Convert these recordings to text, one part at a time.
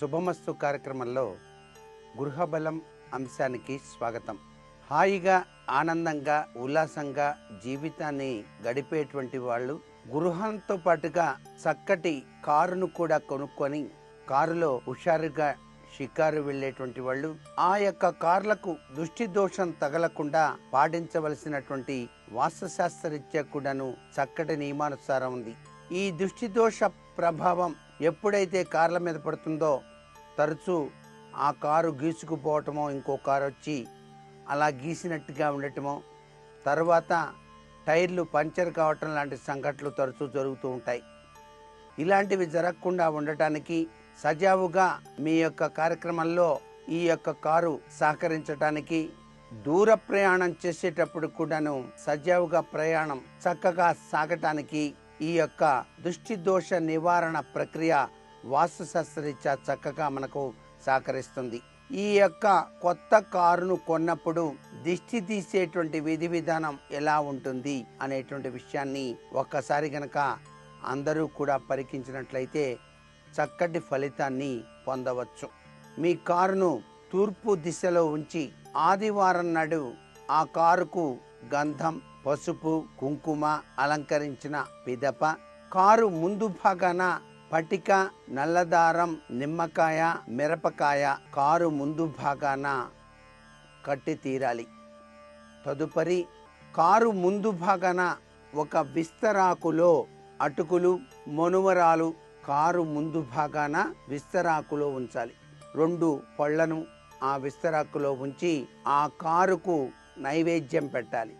శుభమస్తు కార్యక్రమంలో గృహబలం అంశానికి స్వాగతం. హాయిగా ఆనందంగా ఉల్లాసంగా జీవితాన్ని గడిపేటువంటి వాళ్ళు గృహంతో పాటుగా చక్కటి కారును కూడా కొనుక్కొని కారులో హుషారుగా షికారు వెళ్ళేటువంటి వాళ్ళు ఆ యొక్క కార్లకు దృష్టి దోషం తగలకుండా పాటించవలసినటువంటి వాస్తుశాస్త్రరీత్యా కూడాను చక్కటి నియమానుసారం ఉంది. ఈ దృష్టి దోష ప్రభావం ఎప్పుడైతే కార్ల మీద పడుతుందో తరచూ ఆ కారు గీసుకుపోవటమో ఇంకో కారు వచ్చి అలా గీసినట్టుగా ఉండటమో తర్వాత టైర్లు పంచర్ కావటం లాంటి సంఘటనలు తరచూ జరుగుతూ ఉంటాయి. ఇలాంటివి జరగకుండా ఉండటానికి సజావుగా మీ యొక్క కార్యక్రమంలో ఈ యొక్క కారు సహకరించటానికి దూర ప్రయాణం చేసేటప్పుడు కూడాను సజావుగా ప్రయాణం చక్కగా సాగటానికి ఈ యొక్క దృష్టి దోష నివారణ ప్రక్రియ వాస్తుశాస్త్రరీత్యా చక్కగా మనకు సహకరిస్తుంది. ఈ యొక్క కొత్త కారును కొన్నప్పుడు దిష్టి తీసేటువంటి విధి విధానం ఎలా ఉంటుంది అనేటువంటి విషయాన్ని ఒక్కసారి గనక అందరూ కూడా పరికించినట్లయితే చక్కటి ఫలితాన్ని పొందవచ్చు. మీ కారును తూర్పు దిశలో ఉంచి ఆదివారం నాడు ఆ కారుకు గంధం పసుపు కుంకుమ అలంకరించిన పిదప కారు ముందు భాగాన పటిక నల్లదారం నిమ్మకాయ మిరపకాయ కారు ముందు భాగాన కట్టి తీరాలి. తదుపరి కారు ముందు భాగాన ఒక విస్తరాకులో అటుకులు మనువరాలు కారు ముందు భాగాన విస్తరాకులో ఉంచాలి. రెండు పళ్ళను ఆ విస్తరాకులో ఉంచి ఆ కారుకు నైవేద్యం పెట్టాలి.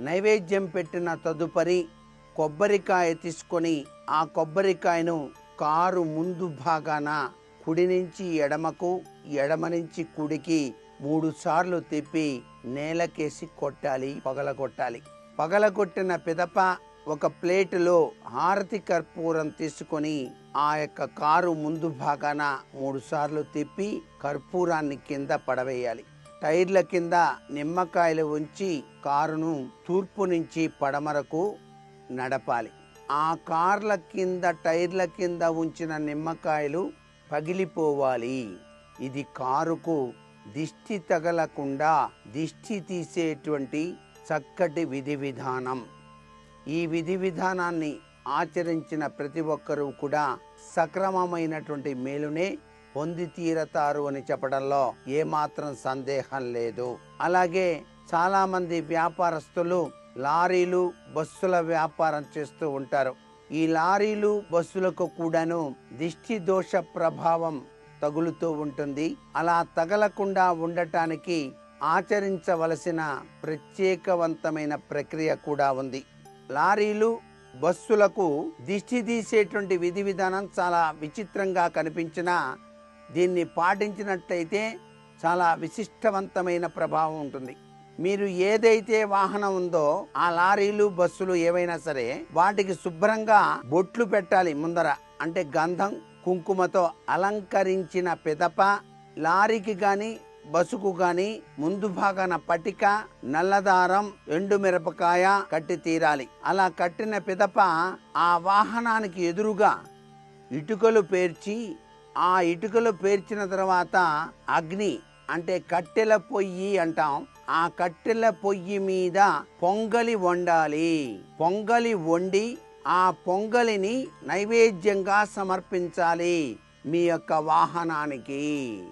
నైవేద్యం పెట్టిన తదుపరి కొబ్బరికాయ తీసుకొని ఆ కొబ్బరికాయను కారు ముందు భాగాన కుడి నుంచి ఎడమకు ఎడమ నుంచి కుడికి మూడు సార్లు తిప్పి నేలకేసి కొట్టాలి పగలగొట్టాలి పగలగొట్టిన పిదప ఒక ప్లేటులో హారతి కర్పూరం తీసుకొని ఆ యొక్క కారు ముందు భాగాన మూడు సార్లు తిప్పి కర్పూరాన్ని కింద పడవేయాలి. టైర్ల కింద నిమ్మకాయలు ఉంచి కారును తూర్పు నుంచి పడమరకు నడపాలి. ఆ కార్ల కింద టైర్ల కింద ఉంచిన నిమ్మకాయలు పగిలిపోవాలి. ఇది కారుకు దిష్టి తగలకుండా దిష్టి తీసేటువంటి చక్కటి విధి విధానం. ఈ విధి విధానాన్ని ఆచరించిన ప్రతి ఒక్కరూ కూడా సక్రమమైనటువంటి మేలునే పొంది తీరతారు అని చెప్పడంలో ఏమాత్రం సందేహం లేదు. అలాగే చాలా మంది వ్యాపారస్తులు లారీలు బస్సుల వ్యాపారం చేస్తూ ఉంటారు. ఈ లారీలు బస్సులకు కూడాను దిష్టి దోష ప్రభావం తగులుతూ ఉంటుంది. అలా తగలకుండా ఉండటానికి ఆచరించవలసిన ప్రత్యేకవంతమైన ప్రక్రియ కూడా ఉంది. లారీలు బస్సులకు దిష్టి తీసేటువంటి విధి విధానం చాలా విచిత్రంగా కనిపించినా దీన్ని పాటించినట్లయితే చాలా విశిష్టవంతమైన ప్రభావం ఉంటుంది. మీరు ఏదైతే వాహనం ఉందో ఆ లారీలు బస్సులు ఏవైనా సరే వాటికి శుభ్రంగా బొట్లు పెట్టాలి ముందర. అంటే గంధం కుంకుమతో అలంకరించిన పిదప లారీకి గాని బస్సుకు గాని ముందు భాగాన పటిక నల్లదారం ఎండు మిరపకాయ కట్టి తీరాలి. అలా కట్టిన పిదప ఆ వాహనానికి ఎదురుగా ఇటుకలు పేర్చి ఆ ఇటుకలు పేర్చిన తర్వాత అగ్ని అంటే కట్టెల పొయ్యి అంటాం. ఆ కట్టెల పొయ్యి మీద పొంగలి వండాలి. పొంగలి వండి ఆ పొంగలిని నైవేద్యంగా సమర్పించాలి మీ యొక్క వాహనానికి.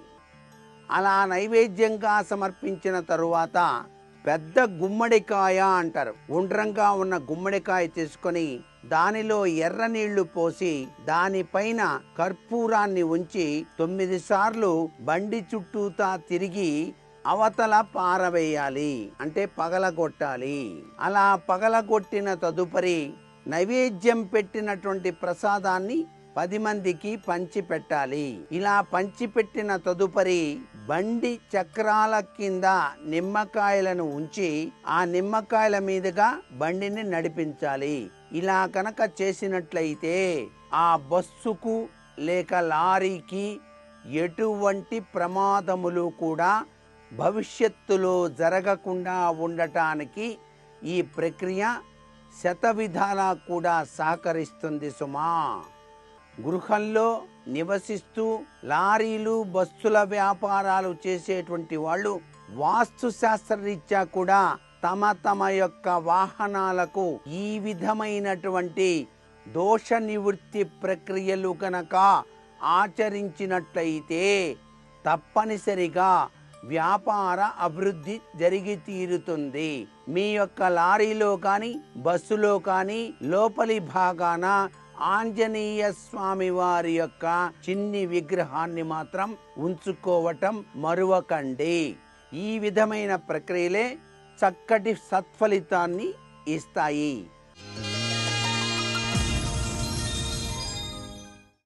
అలా నైవేద్యంగా సమర్పించిన తరువాత పెద్ద గుమ్మడికాయ అంటారు. ఉండ్రంగా ఉన్న గుమ్మడికాయ తీసుకొని దానిలో ఎర్ర నీళ్ళు పోసి దానిపైన కర్పూరాన్ని ఉంచి తొమ్మిది సార్లు బండి చుట్టూతా తిరిగి అవతల పారవేయాలి. అంటే పగలగొట్టాలి. అలా పగలగొట్టిన తదుపరి నైవేద్యం పెట్టినటువంటి ప్రసాదాన్ని పది మందికి పంచిపెట్టాలి. ఇలా పంచిపెట్టిన తదుపరి బండి చక్రాల కింద నిమ్మకాయలను ఉంచి ఆ నిమ్మకాయల మీదుగా బండిని నడిపించాలి. ఇలా కనుక చేసినట్లయితే ఆ బస్సుకు లేక లారీకి ఎటువంటి ప్రమాదములు కూడా భవిష్యత్తులో జరగకుండా ఉండటానికి ఈ ప్రక్రియ శత విధాలా కూడా సహకరిస్తుంది సుమా. గృహంలో నివసిస్తూ లారీలు బస్సుల వ్యాపారాలు చేసేటువంటి వాళ్ళు వాస్తు శాస్త్రరీత్యా కూడా తమ తమ యొక్క వాహనాలకు ఈ విధమైనటువంటి దోష నివృత్తి ప్రక్రియలు కనుక ఆచరించినట్లయితే తప్పనిసరిగా వ్యాపార అభివృద్ధి జరిగి తీరుతుంది. మీ యొక్క లారీలో కానీ బస్సులో కానీ లోపలి భాగాన ఆంజనేయ స్వామి వారి యొక్క చిన్ని విగ్రహాన్ని మాత్రం ఉంచుకోవటం మరువకండి. ఈ విధమైన ప్రక్రియలే చక్కటి సత్ఫలితాన్ని ఇస్తాయి.